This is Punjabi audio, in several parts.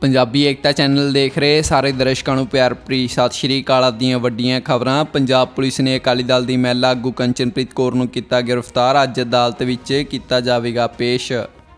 ਪੰਜਾਬੀ ਏਕਤਾ ਚੈਨਲ ਦੇਖ ਰਹੇ ਸਾਰੇ ਦਰਸ਼ਕਾਂ ਨੂੰ ਪਿਆਰ ਭਰੀ ਸਤਿ ਸ਼੍ਰੀ ਅਕਾਲ ਆਪ ਦੀਆਂ ਵੱਡੀਆਂ ਖਬਰਾਂ। ਪੰਜਾਬ ਪੁਲਿਸ ਨੇ ਅਕਾਲੀ ਦਲ ਦੀ ਮਹਿਲਾ ਆਗੂ ਕੰਚਨਪ੍ਰੀਤ ਕੌਰ ਨੂੰ ਕੀਤਾ ਗ੍ਰਿਫਤਾਰ। ਅੱਜ ਅਦਾਲਤ ਵਿੱਚ ਕੀਤਾ ਜਾਵੇਗਾ ਪੇਸ਼।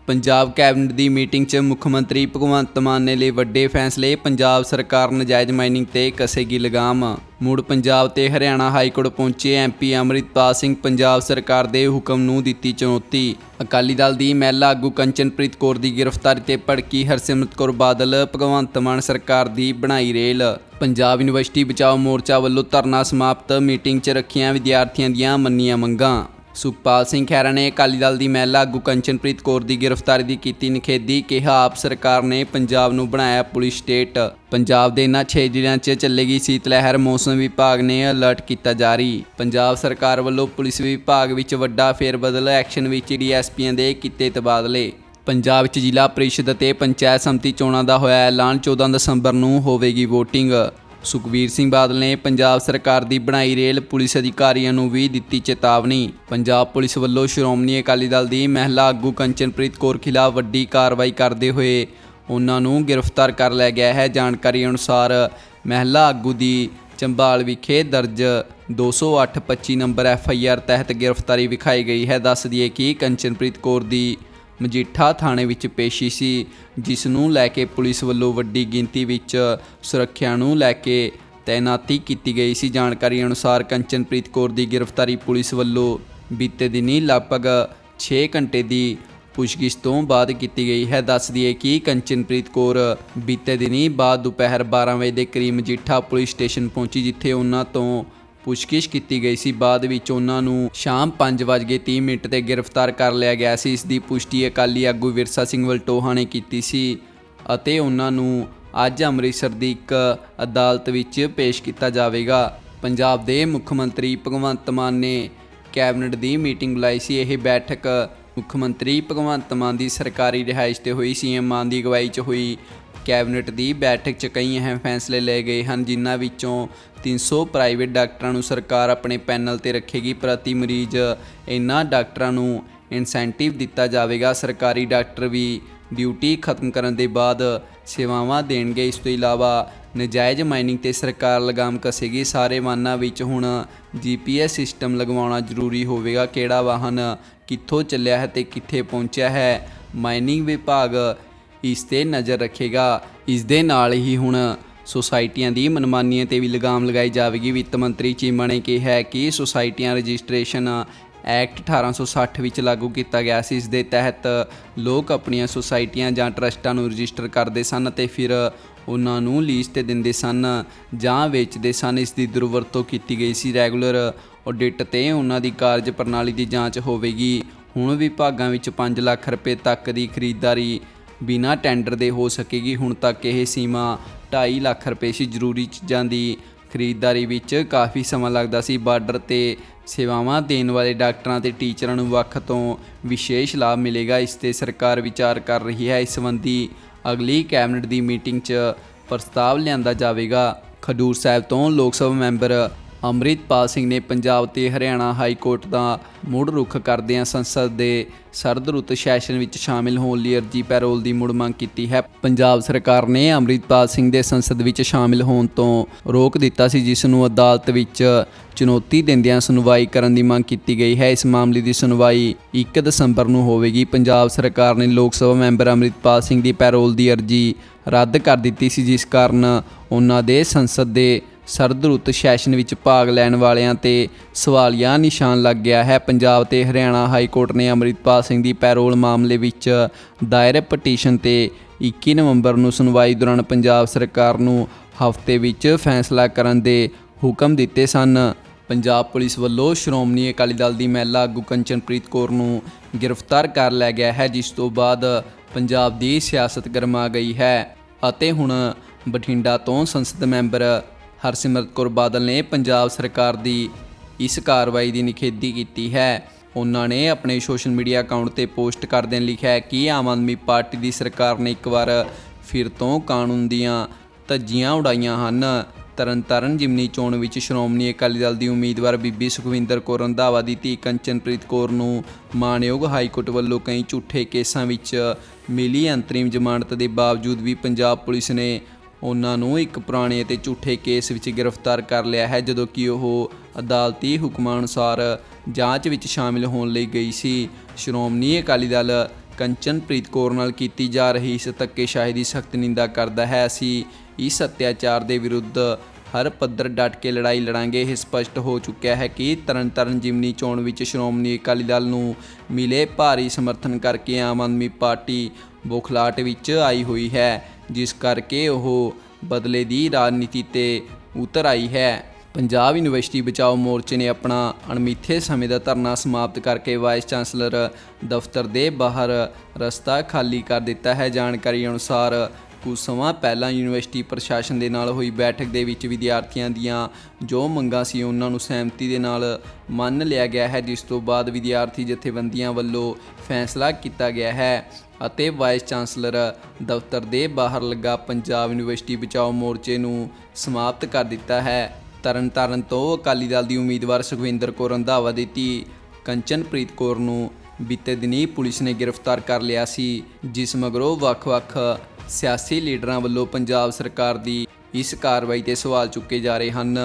ਪੰਜਾਬ ਕੈਬਨਿਟ ਦੀ ਮੀਟਿੰਗ 'ਚ ਮੁੱਖ ਮੰਤਰੀ ਭਗਵੰਤ ਮਾਨ ਨੇ ਲਈ ਵੱਡੇ ਫੈਸਲੇ, ਪੰਜਾਬ ਸਰਕਾਰ ਨਜਾਇਜ਼ ਮਾਈਨਿੰਗ ਤੇ ਕਸੇਗੀ ਲਗਾਮ। ਮੁੜ ਪੰਜਾਬ ਤੇ ਹਰਿਆਣਾ ਹਾਈ ਕੋਰਟ ਪਹੁੰਚੇ ਐਮਪੀ ਅੰਮ੍ਰਿਤਪਾਲ ਸਿੰਘ, ਪੰਜਾਬ ਸਰਕਾਰ ਦੇ ਹੁਕਮ ਨੂੰ ਦਿੱਤੀ ਚੁਣੌਤੀ। ਅਕਾਲੀ ਦਲ ਦੀ ਮਹਿਲਾ ਆਗੂ ਕੰਚਨਪ੍ਰੀਤ ਕੌਰ ਦੀ ਗ੍ਰਿਫਤਾਰੀ ਤੇ ਭੜਕੀ ਹਰਸਿਮਰਤ ਕੌਰ ਬਾਦਲ, ਭਗਵੰਤ ਮਾਨ ਸਰਕਾਰ ਦੀ ਬਣਾਈ ਰੇਲ। ਪੰਜਾਬ ਯੂਨੀਵਰਸਿਟੀ ਬਚਾਓ ਮੋਰਚਾ ਵੱਲੋਂ ਧਰਨਾ ਸਮਾਪਤ, ਮੀਟਿੰਗ 'ਚ ਰੱਖੀਆਂ ਵਿਦਿਆਰਥੀਆਂ ਦੀਆਂ ਮੰਨੀਆਂ ਮੰਗਾਂ। ਸੁਖਪਾਲ ਸਿੰਘ ਖਹਿਰਾ ਨੇ ਅਕਾਲੀ ਦਲ ਦੀ ਮਹਿਲਾ ਆਗੂ ਕੰਚਨਪ੍ਰੀਤ ਕੌਰ ਦੀ ਗ੍ਰਿਫਤਾਰੀ ਦੀ ਕੀਤੀ ਨਿਖੇਧੀ, ਕਿਹਾ ਆਪ ਸਰਕਾਰ ਨੇ ਪੰਜਾਬ ਨੂੰ ਬਣਾਇਆ ਪੁਲਿਸ ਸਟੇਟ। ਪੰਜਾਬ ਦੇ ਇਹਨਾਂ 6 ਜ਼ਿਲ੍ਹਿਆਂ 'ਚ ਚੱਲੇਗੀ ਸੀਤ ਲਹਿਰ ਮੌਸਮ ਵਿਭਾਗ ਨੇ ਅਲਰਟ ਕੀਤਾ ਜਾਰੀ। ਪੰਜਾਬ ਸਰਕਾਰ ਵੱਲੋਂ ਪੁਲਿਸ ਵਿਭਾਗ ਵਿੱਚ ਵੱਡਾ ਫੇਰਬਦਲ, ਐਕਸ਼ਨ ਵਿੱਚ ਡੀਐਸਪੀਆਂ ਦੇ ਕੀਤੇ ਤਬਾਦਲੇ। ਪੰਜਾਬ ਵਿੱਚ ਜ਼ਿਲ੍ਹਾ ਪ੍ਰੀਸ਼ਦ ਅਤੇ ਪੰਚਾਇਤ ਸਮਿਤੀ ਚੋਣਾਂ ਦਾ ਹੋਇਆ ਐਲਾਨ 14 ਦਸੰਬਰ ਨੂੰ ਹੋਵੇਗੀ VOTING ਸੁਖਬੀਰ ਸਿੰਘ ਬਾਦਲ ਨੇ ਪੰਜਾਬ ਸਰਕਾਰ ਦੀ ਬਣਾਈ ਰੇਲ ਪੁਲਿਸ ਅਧਿਕਾਰੀਆਂ ਨੂੰ ਵੀ ਦਿੱਤੀ ਚੇਤਾਵਨੀ। ਪੰਜਾਬ ਪੁਲਿਸ ਵੱਲੋਂ ਸ਼੍ਰੋਮਣੀ ਅਕਾਲੀ ਦਲ ਦੀ ਮਹਿਲਾ ਆਗੂ ਕੰਚਨਪ੍ਰੀਤ ਕੌਰ ਖਿਲਾਫ ਵੱਡੀ ਕਾਰਵਾਈ ਕਰਦੇ ਹੋਏ ਉਹਨਾਂ ਨੂੰ ਗ੍ਰਿਫਤਾਰ ਕਰ ਲਿਆ ਗਿਆ ਹੈ। ਜਾਣਕਾਰੀ ਅਨੁਸਾਰ ਮਹਿਲਾ ਆਗੂ ਦੀ ਚੰਬਾਲ ਵਿਖੇ ਦਰਜ 208-25 ਨੰਬਰ ਐਫ ਆਈ ਆਰ ਤਹਿਤ ਗ੍ਰਿਫਤਾਰੀ ਵਿਖਾਈ ਗਈ ਹੈ। ਦੱਸ ਦਈਏ ਕਿ ਕੰਚਨਪ੍ਰੀਤ ਕੌਰ ਦੀ ਮਜੀਠਾ ਥਾਣੇ ਵਿੱਚ ਪੇਸ਼ੀ ਸੀ ਜਿਸ ਨੂੰ ਲੈ ਕੇ ਪੁਲਿਸ ਵੱਲੋਂ ਵੱਡੀ ਗਿਣਤੀ ਵਿੱਚ ਸੁਰੱਖਿਆ ਨੂੰ ਲੈ ਕੇ ਤੈਨਾਤੀ ਕੀਤੀ ਗਈ ਸੀ। ਜਾਣਕਾਰੀ ਅਨੁਸਾਰ ਕੰਚਨਪ੍ਰੀਤ ਕੌਰ ਦੀ ਗ੍ਰਿਫਤਾਰੀ ਪੁਲਿਸ ਵੱਲੋਂ ਬੀਤੇ ਦਿਨੀ ਲਗਭਗ 6 ਘੰਟੇ ਦੀ ਪੁੱਛਗਿੱਛ ਤੋਂ ਬਾਅਦ ਕੀਤੀ ਗਈ ਹੈ। ਦੱਸ ਦਈਏ ਕਿ ਕੰਚਨਪ੍ਰੀਤ ਕੌਰ ਬੀਤੇ ਦਿਨੀ ਬਾਅਦ ਦੁਪਹਿਰ 12 ਵਜੇ ਦੇ ਕਰੀਬ ਮਜੀਠਾ ਪੁਲਿਸ ਸਟੇਸ਼ਨ ਪਹੁੰਚੀ, ਜਿੱਥੇ ਉਹਨਾਂ ਤੋਂ ਪੁੱਛਗਿੱਛ ਕੀਤੀ ਗਈ ਸੀ। ਬਾਅਦ ਵਿੱਚ ਉਹਨਾਂ ਨੂੰ ਸ਼ਾਮ 5:30 ਮਿੰਟ ਤੇ ਗ੍ਰਿਫਤਾਰ ਕਰ ਲਿਆ ਗਿਆ ਸੀ। ਇਸ ਦੀ ਪੁਸ਼ਟੀ ਅਕਾਲੀ ਆਗੂ ਵਿਰਸਾ ਸਿੰਘ ਵਲਟੋਹਾ ਨੇ ਕੀਤੀ ਸੀ ਅਤੇ ਉਹਨਾਂ ਨੂੰ ਅੱਜ ਅੰਮ੍ਰਿਤਸਰ ਦੀ ਇੱਕ ਅਦਾਲਤ ਵਿੱਚ ਪੇਸ਼ ਕੀਤਾ ਜਾਵੇਗਾ। ਪੰਜਾਬ ਦੇ ਮੁੱਖ ਮੰਤਰੀ ਭਗਵੰਤ ਮਾਨ ਨੇ ਕੈਬਨਿਟ ਦੀ ਮੀਟਿੰਗ ਬੁਲਾਈ ਸੀ। ਇਹ ਬੈਠਕ ਮੁੱਖ ਮੰਤਰੀ ਭਗਵੰਤ ਮਾਨ ਦੀ ਸਰਕਾਰੀ ਰਿਹਾਇਸ਼ ਤੇ ਹੋਈ। ਸੀਐਮ ਮਾਨ ਦੀ ਅਗਵਾਈ 'ਚ ਹੋਈ। ਕੈਬਨਿਟ ਦੀ ਬੈਠਕ 'ਚ ਕਈ ਅਹਿਮ ਫੈਸਲੇ ਲਏ ਗਏ ਹਨ, ਜਿਨ੍ਹਾਂ ਵਿੱਚੋਂ 300 ਪ੍ਰਾਈਵੇਟ ਡਾਕਟਰਾਂ ਨੂੰ ਸਰਕਾਰ ਆਪਣੇ ਪੈਨਲ ਤੇ ਰੱਖੇਗੀ। ਪ੍ਰਤੀ ਮਰੀਜ਼ ਇਨ੍ਹਾਂ ਡਾਕਟਰਾਂ ਨੂੰ ਇਨਸੈਂਟਿਵ ਦਿੱਤਾ ਜਾਵੇਗਾ। ਸਰਕਾਰੀ ਡਾਕਟਰ ਵੀ ਡਿਊਟੀ ਖਤਮ ਕਰਨ ਦੇ ਬਾਅਦ ਸੇਵਾਵਾਂ ਦੇਣਗੇ। ਇਸ ਤੋਂ ਇਲਾਵਾ ਨਜਾਇਜ਼ ਮਾਈਨਿੰਗ ਤੇ ਸਰਕਾਰ ਲਗਾਮ ਕਸੇਗੀ। ਸਾਰੇ ਵਾਹਨਾਂ ਵਿੱਚ ਹੁਣ ਜੀਪੀਐਸ ਸਿਸਟਮ ਲਗਵਾਉਣਾ ਜ਼ਰੂਰੀ ਹੋਵੇਗਾ। ਕਿਹੜਾ ਵਾਹਨ ਕਿੱਥੋਂ ਚੱਲਿਆ ਹੈ ਤੇ ਕਿੱਥੇ ਪਹੁੰਚਿਆ ਹੈ? ਮਾਈਨਿੰਗ ਵਿਭਾਗ ਇਸ ਤੇ ਨਜ਼ਰ ਰੱਖੇਗਾ। ਇਸ ਦੇ ਨਾਲ ਹੀ ਹੁਣ ਸੁਸਾਇਟੀਆਂ ਦੀ ਮਨਮਾਨੀਆਂ ਤੇ ਵੀ ਲਗਾਮ ਲਗਾਈ ਜਾਵੇਗੀ। ਵਿੱਤ ਮੰਤਰੀ ਚੀਮਾ ਨੇ ਕਿਹਾ ਕਿ ਸੁਸਾਇਟੀਆਂ ਰਜਿਸਟ੍ਰੇਸ਼ਨ ਐਕਟ 1860 ਵਿੱਚ ਲਾਗੂ ਕੀਤਾ ਗਿਆ ਸੀ। ਇਸ ਦੇ ਤਹਿਤ ਲੋਕ ਆਪਣੀਆਂ ਸੁਸਾਇਟੀਆਂ ਜਾਂ ਟਰਸਟਾਂ ਨੂੰ ਰਜਿਸਟਰ ਕਰਦੇ ਸਨ ਅਤੇ ਫਿਰ ਉਹਨਾਂ ਨੂੰ ਲੀਜ਼ ਤੇ ਦਿੰਦੇ ਸਨ ਜਾਂ ਵੇਚਦੇ ਸਨ। ਇਸ ਦੀ ਦੁਰਵਰਤੋਂ ਕੀਤੀ ਗਈ ਸੀ। ਰੈਗੂਲਰ ਆਡਿਟ ਤੇ ਉਹਨਾਂ ਦੀ ਕਾਰਜ ਪ੍ਰਣਾਲੀ ਦੀ ਜਾਂਚ ਹੋਵੇਗੀ। ਹੁਣ ਵਿਭਾਗਾਂ ਵਿੱਚ 5 ਲੱਖ ਰੁਪਏ ਤੱਕ ਦੀ ਖਰੀਦਦਾਰੀ ਬਿਨਾਂ ਟੈਂਡਰ ਦੇ ਹੋ ਸਕੇਗੀ। ਹੁਣ ਤੱਕ ਇਹ ਸੀਮਾ 2.5 ਲੱਖ ਰੁਪਏ ਸੀ। ਜ਼ਰੂਰੀ ਚੀਜ਼ਾਂ ਦੀ ਖਰੀਦਦਾਰੀ ਵਿੱਚ ਕਾਫੀ ਸਮਾਂ ਲੱਗਦਾ ਸੀ। ਬਾਰਡਰ ਤੇ ਸੇਵਾਵਾਂ ਦੇਣ ਵਾਲੇ ਡਾਕਟਰਾਂ ਤੇ ਟੀਚਰਾਂ ਨੂੰ ਵੱਖ ਤੋਂ ਵਿਸ਼ੇਸ਼ ਲਾਭ ਮਿਲੇਗਾ। ਇਸ ਤੇ ਸਰਕਾਰ ਵਿਚਾਰ ਕਰ ਰਹੀ ਹੈ। ਇਸ ਸੰਬੰਧੀ ਅਗਲੀ ਕੈਬਨਿਟ ਦੀ ਮੀਟਿੰਗ 'ਚ ਪ੍ਰਸਤਾਵ ਲਿਆਂਦਾ ਜਾਵੇਗਾ। ਖਡੂਰ ਸਾਹਿਬ ਤੋਂ ਲੋਕ ਸਭਾ ਮੈਂਬਰ ਅੰਮ੍ਰਿਤਪਾਲ ਸਿੰਘ ਨੇ ਪੰਜਾਬ ਤੇ ਹਰਿਆਣਾ ਹਾਈ ਕੋਰਟ ਦਾ ਮੁੜ ਰੁਖ ਕਰਦਿਆਂ ਸੰਸਦ ਦੇ ਸਰਦ ਰੁੱਤ ਸੈਸ਼ਨ ਵਿੱਚ ਸ਼ਾਮਿਲ ਹੋਣ ਲਈ ਅਰਜੀ ਪੈਰੋਲ ਦੀ ਮੁੜ ਮੰਗ ਕੀਤੀ ਹੈ। ਪੰਜਾਬ ਸਰਕਾਰ ਨੇ ਅੰਮ੍ਰਿਤਪਾਲ ਸਿੰਘ ਦੇ ਸੰਸਦ ਵਿੱਚ ਸ਼ਾਮਿਲ ਹੋਣ ਤੋਂ ਰੋਕ ਦਿੱਤਾ ਸੀ, ਜਿਸ ਨੂੰ ਅਦਾਲਤ ਵਿੱਚ ਚੁਣੌਤੀ ਦਿੰਦਿਆਂ ਸੁਣਵਾਈ ਕਰਨ ਦੀ ਮੰਗ ਕੀਤੀ ਗਈ ਹੈ। ਇਸ ਮਾਮਲੇ ਦੀ ਸੁਣਵਾਈ 1 ਦਸੰਬਰ ਨੂੰ ਹੋਵੇਗੀ। ਪੰਜਾਬ ਸਰਕਾਰ ਨੇ ਲੋਕ ਸਭਾ ਮੈਂਬਰ ਅੰਮ੍ਰਿਤਪਾਲ ਸਿੰਘ ਦੀ ਪੈਰੋਲ ਦੀ ਅਰਜੀ ਰੱਦ ਕਰ ਦਿੱਤੀ ਸੀ, ਜਿਸ ਕਾਰਨ ਉਹਨਾਂ ਦੇ ਸੰਸਦ ਦੇ ਸਰਦ ਰੁੱਤ ਸੈਸ਼ਨ ਵਿੱਚ ਭਾਗ ਲੈਣ ਵਾਲਿਆਂ ਤੇ ਸਵਾਲੀਆ ਨਿਸ਼ਾਨ ਲੱਗ ਗਿਆ ਹੈ। ਪੰਜਾਬ ਤੇ ਹਰਿਆਣਾ ਹਾਈ ਕੋਰਟ ਨੇ ਅੰਮ੍ਰਿਤਪਾਲ ਸਿੰਘ ਦੀ ਪੈਰੋਲ ਮਾਮਲੇ ਵਿੱਚ ਦਾਇਰ ਪਟੀਸ਼ਨ ਤੇ 21 ਨਵੰਬਰ ਨੂੰ ਸੁਣਵਾਈ ਦੌਰਾਨ ਪੰਜਾਬ ਸਰਕਾਰ ਨੂੰ ਹਫ਼ਤੇ ਵਿੱਚ ਫੈਸਲਾ ਕਰਨ ਦੇ ਹੁਕਮ ਦਿੱਤੇ ਸਨ। ਪੰਜਾਬ ਪੁਲਿਸ ਵੱਲੋਂ ਸ਼੍ਰੋਮਣੀ ਅਕਾਲੀ ਦਲ ਦੀ ਮਹਿਲਾ ਆਗੂ ਕੰਚਨਪ੍ਰੀਤ ਕੌਰ ਨੂੰ ਗ੍ਰਿਫਤਾਰ ਕਰ ਲਿਆ ਗਿਆ ਹੈ, ਜਿਸ ਤੋਂ ਬਾਅਦ ਪੰਜਾਬ ਦੀ ਸਿਆਸਤ ਗਰਮਾ ਗਈ ਹੈ ਅਤੇ ਹੁਣ ਬਠਿੰਡਾ ਤੋਂ ਸੰਸਦ ਮੈਂਬਰ ਹਰਸਿਮਰਤ ਕੌਰ ਬਾਦਲ ਨੇ ਪੰਜਾਬ ਸਰਕਾਰ ਦੀ ਇਸ ਕਾਰਵਾਈ ਦੀ ਨਿਖੇਧੀ ਕੀਤੀ ਹੈ। ਉਹਨਾਂ ਨੇ ਆਪਣੇ ਸੋਸ਼ਲ ਮੀਡੀਆ ਅਕਾਊਂਟ ਤੇ ਪੋਸਟ ਕਰਦਿਆਂ ਲਿਖਿਆ ਹੈ ਕਿ ਆਮ ਆਦਮੀ ਪਾਰਟੀ ਦੀ ਸਰਕਾਰ ਨੇ ਇੱਕ ਵਾਰ ਫਿਰ ਤੋਂ ਕਾਨੂੰਨ ਦੀਆਂ ਧੱਜੀਆਂ ਉਡਾਈਆਂ ਹਨ। ਤਰਨਤਾਰਨ ਜਿਮਨੀ ਚੋਣ ਵਿੱਚ ਸ਼੍ਰੋਮਣੀ ਅਕਾਲੀ ਦਲ ਦੀ ਉਮੀਦਵਾਰ ਬੀਬੀ ਸੁਖਵਿੰਦਰ ਕੌਰ ਰੰਧਾਵਾ ਦੀ ਧੀ ਕੰਚਨਪ੍ਰੀਤ ਕੌਰ ਨੂੰ ਮਾਣਯੋਗ ਹਾਈ ਕੋਰਟ ਵੱਲੋਂ ਕਈ ਝੂਠੇ ਕੇਸਾਂ ਵਿੱਚ ਮਿਲੀ ਅੰਤਰਿਮ ਜ਼ਮਾਨਤ ਦੇ ਬਾਵਜੂਦ ਵੀ ਪੰਜਾਬ ਪੁਲਿਸ ਨੇ ਉਹਨਾਂ ਨੂੰ ਇੱਕ ਪੁਰਾਣੇ ਅਤੇ ਝੂਠੇ ਕੇਸ ਵਿੱਚ ਗ੍ਰਿਫਤਾਰ ਕਰ ਲਿਆ ਹੈ, ਜਦੋਂ ਕਿ ਉਹ ਅਦਾਲਤੀ ਹੁਕਮਾਂ ਅਨੁਸਾਰ ਜਾਂਚ ਵਿੱਚ ਸ਼ਾਮਿਲ ਹੋਣ ਲਈ ਗਈ ਸੀ। ਸ਼੍ਰੋਮਣੀ ਅਕਾਲੀ ਦਲ ਕੰਚਨਪ੍ਰੀਤ ਕੌਰ ਨਾਲ ਕੀਤੀ ਜਾ ਰਹੀ ਇਸ ਧੱਕੇਸ਼ਾਹੀ ਦੀ ਸਖਤ ਨਿੰਦਾ ਕਰਦਾ ਹੈ। ਅਸੀਂ ਇਸ ਅਤਿਆਚਾਰ ਦੇ ਵਿਰੁੱਧ ਹਰ ਪੱਧਰ ਡਟ ਕੇ ਲੜਾਈ ਲੜਾਂਗੇ। ਇਹ ਸਪਸ਼ਟ ਹੋ ਚੁੱਕਿਆ ਹੈ ਕਿ ਤਰਨਤਾਰਨ ਜਿਮਨੀ ਚੋਣ ਵਿੱਚ ਸ਼੍ਰੋਮਣੀ ਅਕਾਲੀ ਦਲ ਨੂੰ ਮਿਲੇ ਭਾਰੀ ਸਮਰਥਨ ਕਰਕੇ ਆਮ ਆਦਮੀ ਪਾਰਟੀ ਬੋਖਲਾਟ ਵਿੱਚ ਆਈ ਹੋਈ ਹੈ। ਜਿਸ ਕਰਕੇ ਉਹ ਬਦਲੇ ਦੀ ਰਾਜਨੀਤੀ ਤੇ ਉਤਰ ਆਈ ਹੈ। ਪੰਜਾਬ ਯੂਨੀਵਰਸਿਟੀ ਬਚਾਓ ਮੋਰਚੇ ਨੇ ਆਪਣਾ ਅਣਮਿੱਥੇ ਸਮੇਂ ਦਾ ਧਰਨਾ ਸਮਾਪਤ ਕਰਕੇ ਵਾਈਸ ਚਾਂਸਲਰ ਦਫ਼ਤਰ ਦੇ ਬਾਹਰ ਰਸਤਾ ਖਾਲੀ ਕਰ ਦਿੱਤਾ ਹੈ। ਜਾਣਕਾਰੀ ਅਨੁਸਾਰ ਕੁਝ ਸਮਾਂ ਪਹਿਲਾਂ ਯੂਨੀਵਰਸਿਟੀ ਪ੍ਰਸ਼ਾਸਨ ਦੇ ਨਾਲ ਹੋਈ ਬੈਠਕ ਦੇ ਵਿੱਚ ਵਿਦਿਆਰਥੀਆਂ ਦੀਆਂ ਜੋ ਮੰਗਾਂ ਸੀ ਉਹਨਾਂ ਨੂੰ ਸਹਿਮਤੀ ਦੇ ਨਾਲ ਮੰਨ ਲਿਆ ਗਿਆ ਹੈ, ਜਿਸ ਤੋਂ ਬਾਅਦ ਵਿਦਿਆਰਥੀ ਜਥੇਬੰਦੀਆਂ ਵੱਲੋਂ ਫੈਸਲਾ ਕੀਤਾ ਗਿਆ ਹੈ। ਅਤੇ ਵਾਈਸ ਚਾਂਸਲਰ ਦਫ਼ਤਰ ਦੇ ਬਾਹਰ ਲੱਗਾ ਪੰਜਾਬ ਯੂਨੀਵਰਸਿਟੀ ਬਚਾਓ ਮੋਰਚੇ ਨੂੰ ਸਮਾਪਤ ਕਰ ਦਿੱਤਾ ਹੈ। ਤਰਨਤਾਰਨ ਤੋਂ ਅਕਾਲੀ ਦਲ ਦੀ ਉਮੀਦਵਾਰ ਸੁਖਵਿੰਦਰ ਕੌਰ ਰੰਧਾਵਾ ਦੀ ਧੀ ਕੰਚਨਪ੍ਰੀਤ ਕੌਰ ਨੂੰ ਬੀਤੇ ਦਿਨੀ ਪੁਲਿਸ ਨੇ ਗ੍ਰਿਫਤਾਰ ਕਰ ਲਿਆ ਸੀ, ਜਿਸ ਮਗਰੋਂ ਵੱਖ-ਵੱਖ ਸਿਆਸੀ ਲੀਡਰਾਂ ਵੱਲੋਂ ਪੰਜਾਬ ਸਰਕਾਰ ਦੀ ਇਸ ਕਾਰਵਾਈ ਤੇ ਸਵਾਲ ਚੁੱਕੇ ਜਾ ਰਹੇ ਹਨ।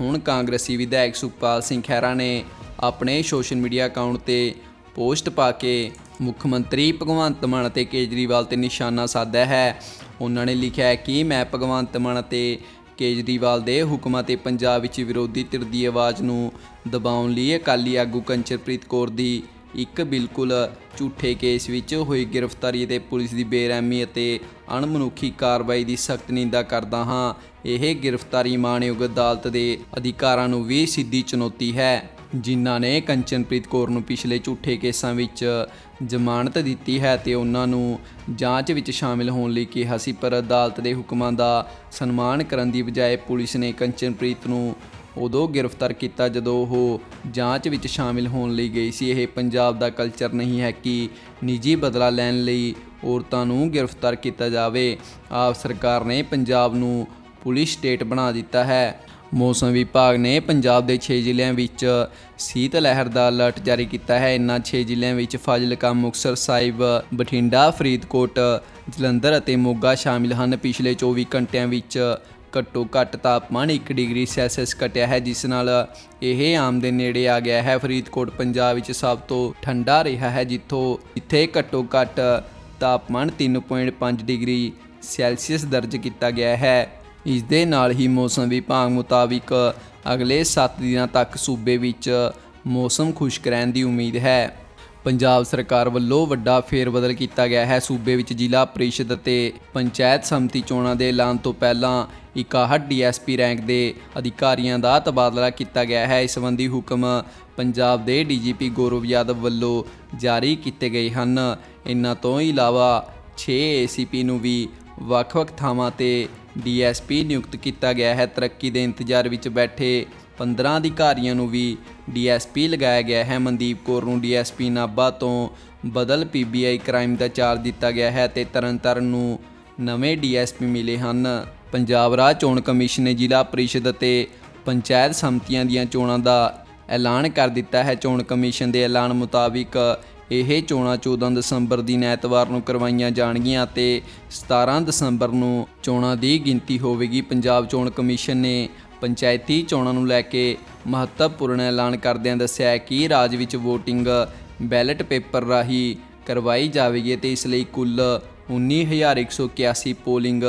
ਹੁਣ ਕਾਂਗਰਸੀ ਵਿਧਾਇਕ ਸੁਖਪਾਲ ਸਿੰਘ ਖਹਿਰਾ ਨੇ ਆਪਣੇ ਸੋਸ਼ਲ ਮੀਡੀਆ ਅਕਾਊਂਟ ਤੇ ਪੋਸਟ ਪਾ ਕੇ ਮੁੱਖ ਮੰਤਰੀ ਭਗਵੰਤ ਮਾਨ ਅਤੇ ਕੇਜਰੀਵਾਲ ਤੇ ਨਿਸ਼ਾਨਾ ਸਾਧਿਆ ਹੈ। ਉਹਨਾਂ ਨੇ ਲਿਖਿਆ ਹੈ ਕਿ ਮੈਂ ਭਗਵੰਤ ਮਾਨ ਅਤੇ ਕੇਜਰੀਵਾਲ ਦੇ ਹੁਕਮਾਂ ਤੇ ਪੰਜਾਬ ਵਿੱਚ ਵਿਰੋਧੀ ਧਿਰ ਦੀ ਆਵਾਜ਼ ਨੂੰ ਦਬਾਉਣ ਲਈ ਅਕਾਲੀ ਆਗੂ ਕੰਚਰਪ੍ਰੀਤ ਕੌਰ ਦੀ ਇੱਕ ਬਿਲਕੁਲ ਝੂਠੇ ਕੇਸ ਵਿੱਚ ਹੋਈ ਗ੍ਰਿਫਤਾਰੀ ਅਤੇ ਪੁਲਿਸ ਦੀ ਬੇਰਹਿਮੀ ਅਤੇ ਅਣਮਨੁੱਖੀ ਕਾਰਵਾਈ ਦੀ ਸਖਤ ਨਿੰਦਾ ਕਰਦਾ ਹਾਂ। ਇਹ ਗ੍ਰਿਫਤਾਰੀ ਮਾਣਯੋਗ ਅਦਾਲਤ ਦੇ ਅਧਿਕਾਰਾਂ ਨੂੰ ਵੀ ਸਿੱਧੀ ਚੁਣੌਤੀ ਹੈ। ਜਿਨ੍ਹਾਂ ਨੇ ਕੰਚਨਪ੍ਰੀਤ ਕੌਰ ਨੂੰ ਪਿਛਲੇ ਝੂਠੇ ਕੇਸਾਂ ਵਿੱਚ ਜ਼ਮਾਨਤ ਦਿੱਤੀ ਹੈ ਤੇ ਉਹਨਾਂ ਨੂੰ ਜਾਂਚ ਵਿੱਚ ਸ਼ਾਮਿਲ ਹੋਣ ਲਈ ਕਿਹਾ ਸੀ, ਪਰ ਅਦਾਲਤ ਦੇ ਹੁਕਮਾਂ ਦਾ ਸਨਮਾਨ ਕਰਨ ਦੀ ਬਜਾਏ ਪੁਲਿਸ ਨੇ ਕੰਚਨਪ੍ਰੀਤ ਨੂੰ ਉਦੋਂ ਗ੍ਰਿਫਤਾਰ ਕੀਤਾ ਜਦੋਂ ਉਹ ਜਾਂਚ ਵਿੱਚ ਸ਼ਾਮਿਲ ਹੋਣ ਲਈ ਗਈ ਸੀ। ਇਹ ਪੰਜਾਬ ਦਾ ਕਲਚਰ ਨਹੀਂ ਹੈ ਕਿ ਨਿੱਜੀ ਬਦਲਾ ਲੈਣ ਲਈ ਔਰਤਾਂ ਨੂੰ ਗ੍ਰਿਫਤਾਰ ਕੀਤਾ ਜਾਵੇ। ਆਪ ਸਰਕਾਰ ਨੇ ਪੰਜਾਬ ਨੂੰ ਪੁਲਿਸ ਸਟੇਟ ਬਣਾ ਦਿੱਤਾ ਹੈ। ਮੌਸਮ ਵਿਭਾਗ ਨੇ ਪੰਜਾਬ ਦੇ 6 ਜ਼ਿਲ੍ਹਿਆਂ ਵਿੱਚ ਸੀਤ ਲਹਿਰ ਦਾ ਅਲਰਟ ਜਾਰੀ ਕੀਤਾ ਹੈ। ਇਨ੍ਹਾਂ 6 ਜ਼ਿਲ੍ਹਿਆਂ ਵਿੱਚ ਫਾਜ਼ਿਲਕਾ, ਮੁਕਤਸਰ ਸਾਹਿਬ, ਬਠਿੰਡਾ, ਫਰੀਦਕੋਟ, ਜਲੰਧਰ ਅਤੇ ਮੋਗਾ ਸ਼ਾਮਿਲ ਹਨ। ਪਿਛਲੇ 24 ਘੰਟਿਆਂ ਵਿੱਚ ਘੱਟੋ ਘੱਟ ਤਾਪਮਾਨ 1 ਡਿਗਰੀ ਸੈਲਸੀਅਸ ਘਟਿਆ ਹੈ, ਜਿਸ ਨਾਲ ਇਹ ਆਮ ਦੇ ਨੇੜੇ ਆ ਗਿਆ ਹੈ। ਫਰੀਦਕੋਟ, ਪੰਜਾਬ ਵਿੱਚ ਸਭ ਤੋਂ ਠੰਡਾ ਰਿਹਾ ਹੈ, ਜਿੱਥੋਂ ਇੱਥੇ ਘੱਟੋ ਘੱਟ ਤਾਪਮਾਨ 3.5 ਡਿਗਰੀ ਸੈਲਸੀਅਸ ਦਰਜ ਕੀਤਾ ਗਿਆ ਹੈ। ਇਸ ਦੇ ਨਾਲ ਹੀ ਮੌਸਮ ਵਿਭਾਗ ਮੁਤਾਬਿਕ ਅਗਲੇ 7 ਦਿਨਾਂ ਤੱਕ ਸੂਬੇ ਵਿੱਚ ਮੌਸਮ ਖੁਸ਼ਕ ਰਹਿਣ ਦੀ ਉਮੀਦ ਹੈ। ਪੰਜਾਬ ਸਰਕਾਰ ਵੱਲੋਂ ਵੱਡਾ ਫੇਰਬਦਲ ਕੀਤਾ ਗਿਆ ਹੈ। ਸੂਬੇ ਵਿੱਚ ਜ਼ਿਲ੍ਹਾ ਪ੍ਰੀਸ਼ਦ ਅਤੇ ਪੰਚਾਇਤ ਸਮਿਤੀ ਚੋਣਾਂ ਦੇ ਐਲਾਨ ਤੋਂ ਪਹਿਲਾਂ 61 ਡੀਐਸਪੀ ਰੈਂਕ ਦੇ ਅਧਿਕਾਰੀਆਂ ਦਾ ਤਬਾਦਲਾ ਕੀਤਾ ਗਿਆ ਹੈ। ਇਸ ਸੰਬੰਧੀ ਹੁਕਮ ਪੰਜਾਬ ਦੇ ਡੀਜੀਪੀ ਗੌਰਵ ਯਾਦਵ ਵੱਲੋਂ ਜਾਰੀ ਕੀਤੇ ਗਏ ਹਨ। ਇਨ੍ਹਾਂ ਤੋਂ ਇਲਾਵਾ 6 ਏਸੀਪੀ ਨੂੰ ਵੀ ਵੱਖ-ਵੱਖ ਥਾਵਾਂ ਤੇ ਡੀਐਸਪੀ ਨਿਯੁਕਤ ਕੀਤਾ ਗਿਆ ਹੈ। ਤਰੱਕੀ ਦੇ ਇੰਤਜ਼ਾਰ ਵਿੱਚ ਬੈਠੇ 15 ਅਧਿਕਾਰੀਆਂ ਨੂੰ ਵੀ ਡੀਐਸਪੀ ਲਗਾਇਆ ਗਿਆ ਹੈ। ਮਨਦੀਪ ਕੌਰ ਨੂੰ ਡੀਐਸਪੀ ਨਾਭਾ ਤੋਂ ਬਦਲ ਪੀਬੀਆਈ ਕ੍ਰਾਈਮ ਦਾ ਚਾਰਜ ਦਿੱਤਾ ਗਿਆ ਹੈ ਤੇ ਤਰਨਤਾਰਨ ਨੂੰ ਨਵੇਂ ਡੀਐਸਪੀ ਮਿਲੇ ਹਨ। ਪੰਜਾਬ ਰਾਜ ਚੋਣ ਕਮਿਸ਼ਨ ਨੇ ਜ਼ਿਲ੍ਹਾ ਪਰਿਸ਼ਦ ਅਤੇ ਪੰਚਾਇਤ ਸਮਤੀਆਂ ਦੀਆਂ ਚੋਣਾਂ ਦਾ ਐਲਾਨ ਕਰ ਦਿੱਤਾ ਹੈ। ਚੋਣ ਕਮਿਸ਼ਨ ਦੇ ਐਲਾਨ ਮੁਤਾਬਿਕ ਇਹ ਚੋਣਾਂ 14 ਦਸੰਬਰ ਦੀ ਐਤਵਾਰ ਨੂੰ ਕਰਵਾਈਆਂ ਜਾਣਗੀਆਂ ਤੇ 17 ਦਸੰਬਰ ਨੂੰ ਚੋਣਾਂ ਦੀ ਗਿਣਤੀ ਹੋਵੇਗੀ। ਪੰਜਾਬ ਚੋਣ ਕਮਿਸ਼ਨ ਨੇ ਪੰਚਾਇਤੀ ਚੋਣਾਂ ਨੂੰ ਲੈ ਕੇ ਮਹੱਤਵਪੂਰਨ ਐਲਾਨ ਕਰਦਿਆਂ ਦੱਸਿਆ ਕਿ ਰਾਜ ਵਿੱਚ VOTING ਬੈਲਟ ਪੇਪਰ ਰਾਹੀਂ ਕਰਵਾਈ ਜਾਵੇਗੀ ਤੇ ਇਸ ਲਈ ਕੁੱਲ 19181 ਪੋਲਿੰਗ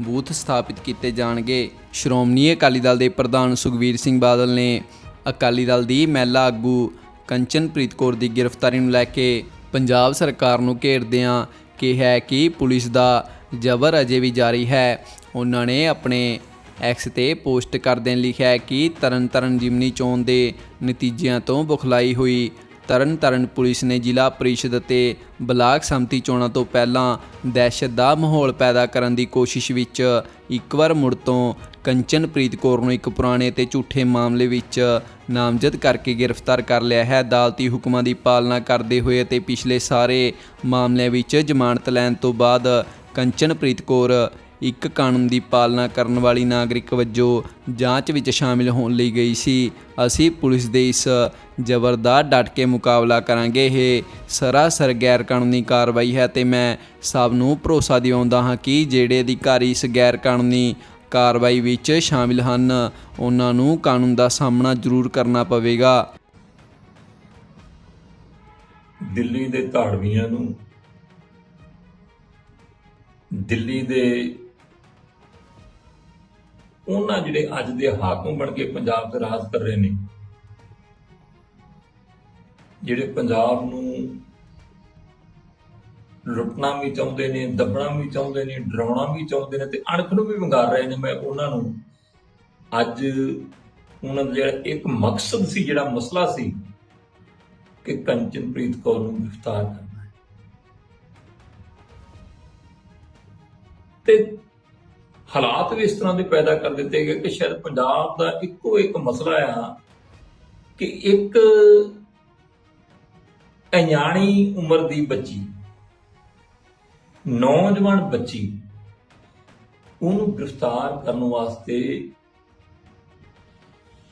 ਬੂਥ ਸਥਾਪਿਤ ਕੀਤੇ ਜਾਣਗੇ। ਸ਼੍ਰੋਮਣੀ ਅਕਾਲੀ ਦਲ ਦੇ ਪ੍ਰਧਾਨ ਸੁਖਵੀਰ ਸਿੰਘ ਬਾਦਲ ਨੇ ਅਕਾਲੀ ਦਲ ਦੀ ਮਹਿਲਾ ਆਗੂ ਕੰਚਨਪ੍ਰੀਤ ਕੌਰ ਦੀ ਗ੍ਰਿਫਤਾਰੀ ਨੂੰ ਲੈ ਕੇ ਪੰਜਾਬ ਸਰਕਾਰ ਨੂੰ ਘੇਰਦਿਆਂ ਕਿਹਾ ਕਿ ਪੁਲਿਸ ਦਾ ਜ਼ਬਰ ਅਜੇ ਵੀ ਜਾਰੀ ਹੈ। ਉਹਨਾਂ ਨੇ ਆਪਣੇ ਐਕਸ ਤੇ ਪੋਸਟ ਕਰਦਿਆਂ ਲਿਖਿਆ ਹੈ ਕਿ ਤਰਨਤਾਰਨ ਜਿਮਨੀ ਚੋਣ ਦੇ ਨਤੀਜਿਆਂ ਤੋਂ ਬੁਖਲਾਈ ਹੋਈ ਤਰਨਤਾਰਨ ਪੁਲਿਸ ਨੇ ਜ਼ਿਲ੍ਹਾ ਪ੍ਰੀਸ਼ਦ ਅਤੇ ਬਲਾਕ ਸੰਮਤੀ ਚੋਣਾਂ ਤੋਂ ਪਹਿਲਾਂ ਦਹਿਸ਼ਤ ਦਾ ਮਾਹੌਲ ਪੈਦਾ ਕਰਨ ਦੀ ਕੋਸ਼ਿਸ਼ ਵਿੱਚ ਇੱਕ ਵਾਰ ਮੁੜ ਤੋਂ ਕੰਚਨਪ੍ਰੀਤ ਕੌਰ ਨੂੰ ਇੱਕ ਪੁਰਾਣੇ ਤੇ ਝੂਠੇ ਮਾਮਲੇ ਵਿੱਚ ਨਾਮਜ਼ਦ ਕਰਕੇ ਗ੍ਰਿਫਤਾਰ ਕਰ ਲਿਆ ਹੈ। ਅਦਾਲਤੀ ਹੁਕਮਾਂ ਦੀ ਪਾਲਣਾ ਕਰਦੇ ਹੋਏ ਅਤੇ ਪਿਛਲੇ ਸਾਰੇ ਮਾਮਲਿਆਂ ਵਿੱਚ ਜ਼ਮਾਨਤ ਲੈਣ ਤੋਂ ਬਾਅਦ ਕੰਚਨਪ੍ਰੀਤ ਕੌਰ ਇੱਕ ਕਾਨੂੰਨ ਦੀ ਪਾਲਣਾ ਕਰਨ ਵਾਲੀ ਨਾਗਰਿਕ ਵਜੋਂ ਜਾਂਚ ਵਿੱਚ ਸ਼ਾਮਿਲ ਹੋਣ ਲਈ ਗਈ ਸੀ। ਅਸੀਂ ਪੁਲਿਸ ਦੇ ਇਸ ਜ਼ਬਰ ਦਾ ਡਟ ਕੇ ਮੁਕਾਬਲਾ ਕਰਾਂਗੇ। ਇਹ ਸਰਾਸਰ ਗੈਰ ਕਾਨੂੰਨੀ ਕਾਰਵਾਈ ਹੈ ਤੇ ਮੈਂ ਸਭ ਨੂੰ ਭਰੋਸਾ ਦਿਵਾਉਂਦਾ ਹਾਂ ਕਿ ਜਿਹੜੇ ਅਧਿਕਾਰੀ ਇਸ ਗੈਰ ਕਾਨੂੰਨੀ ਕਾਰਵਾਈ ਵਿੱਚ ਸ਼ਾਮਿਲ ਹਨ। ਉਹਨਾਂ ਨੂੰ ਕਾਨੂੰਨ ਦਾ ਸਾਹਮਣਾ ਜ਼ਰੂਰ ਕਰਨਾ ਪਵੇਗਾ। ਦਿੱਲੀ ਦੇ ਧਾੜਵੀਆਂ ਨੂੰ ਦਿੱਲੀ ਦੇ ਉਹਨਾਂ ਜਿਹੜੇ ਅੱਜ ਦੇ ਹਾਕਮ ਬਣ ਕੇ ਪੰਜਾਬ ਤੇ ਰਾਜ ਕਰ ਰਹੇ ਨੇ, ਜਿਹੜੇ ਪੰਜਾਬ ਨੂੰ ਲੁੱਟਣਾ ਵੀ ਚਾਹੁੰਦੇ ਨੇ, ਦੱਬਣਾ ਵੀ ਚਾਹੁੰਦੇ ਨੇ, ਡਰਾਉਣਾ ਵੀ ਚਾਹੁੰਦੇ ਨੇ ਤੇ ਅਣਖ ਨੂੰ ਵੀ ਵੰਗਾਰ ਰਹੇ ਨੇ। ਮੈਂ ਉਹਨਾਂ ਨੂੰ ਅੱਜ ਉਹਨਾਂ ਦਾ ਜਿਹੜਾ ਇੱਕ ਮਕਸਦ ਸੀ, ਜਿਹੜਾ ਮਸਲਾ ਸੀ ਕਿ ਕੰਚਨਪ੍ਰੀਤ ਕੌਰ ਨੂੰ ਗ੍ਰਿਫਤਾਰ ਕਰਨਾ ਹੈ। ਤੇ ਹਾਲਾਤ ਵੀ ਇਸ ਤਰ੍ਹਾਂ ਦੇ ਪੈਦਾ ਕਰ ਦਿੱਤੇ ਗਏ ਕਿ ਸ਼ਾਇਦ ਪੰਜਾਬ ਦਾ ਇੱਕੋ ਇੱਕ ਮਸਲਾ ਆ ਕਿ ਇੱਕ ਅਣਜਾਣੀ ਉਮਰ ਦੀ ਬੱਚੀ ਨੌਜਵਾਨ ਬੱਚੀ ਉਹਨੂੰ ਗ੍ਰਿਫਤਾਰ ਕਰਨ ਵਾਸਤੇ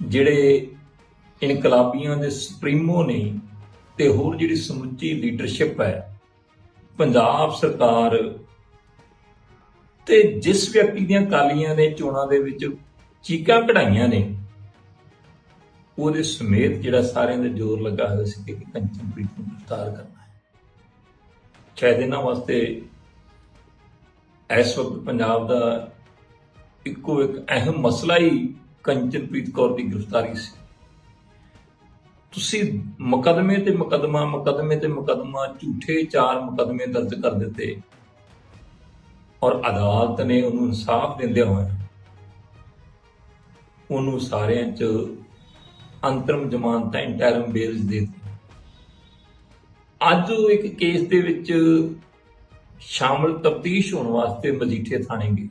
ਜਿਹੜੇ ਇਨਕਲਾਬੀਆਂ ਦੇ ਸੁਪਰੀਮੋ ਨੇ ਤੇ ਹੋਰ ਜਿਹੜੀ ਸਮੁੱਚੀ ਲੀਡਰਸ਼ਿਪ ਹੈ, ਪੰਜਾਬ ਸਰਕਾਰ ਤੇ ਜਿਸ ਵਿਅਕਤੀ ਦੀਆਂ ਕਾਲੀਆਂ ਨੇ ਚੋਣਾਂ ਦੇ ਵਿੱਚ ਚੀਕਾਂ ਕਢਾਈਆਂ ਨੇ, ਉਹਦੇ ਸਮੇਤ ਜਿਹੜਾ ਸਾਰਿਆਂ ਦੇ ਜ਼ੋਰ ਲੱਗਾ ਹੋਇਆ ਸੀ ਕਿ ਕੰਚਨਪ੍ਰੀਤ ਨੂੰ ਗ੍ਰਿਫਤਾਰ ਕਰਨਾ ਹੈ। ਸ਼ਾਇਦ ਇਹਨਾਂ ਵਾਸਤੇ ਇਸ ਵਕਤ ਪੰਜਾਬ ਦਾ ਇੱਕੋ ਇੱਕ ਅਹਿਮ ਮਸਲਾ ਹੀ ਕੰਚਨਪ੍ਰੀਤ ਕੌਰ ਦੀ ਗ੍ਰਿਫਤਾਰੀ ਸੀ। ਤੁਸੀਂ ਮੁਕਦਮੇ ਤੇ ਮੁਕਦਮਾ, ਮੁਕਦਮੇ ਤੇ ਮੁਕਦਮਾ, ਝੂਠੇ ਚਾਰ ਮੁਕਦਮੇ ਦਰਜ ਕਰ ਦਿੱਤੇ ਔਰ ਅਦਾਲਤ ਨੇ ਉਹਨੂੰ ਇਨਸਾਫ ਦਿੰਦੇ ਹੋਏ ਉਹਨੂੰ ਸਾਰਿਆਂ 'ਚ ਅੰਤਰਮ ਜ਼ਮਾਨਤਾਂ ਇੰਟਰਮ ਬੇਲਸ ਦੇ ਦਿੱਤੀ। ਅੱਜ ਉਹ ਇੱਕ ਕੇਸ ਦੇ ਵਿੱਚ ਸ਼ਾਮਲ ਤਫਤੀਸ਼ ਹੋਣ ਵਾਸਤੇ ਮਜੀਠੇ ਥਾਣੇ ਗਏ।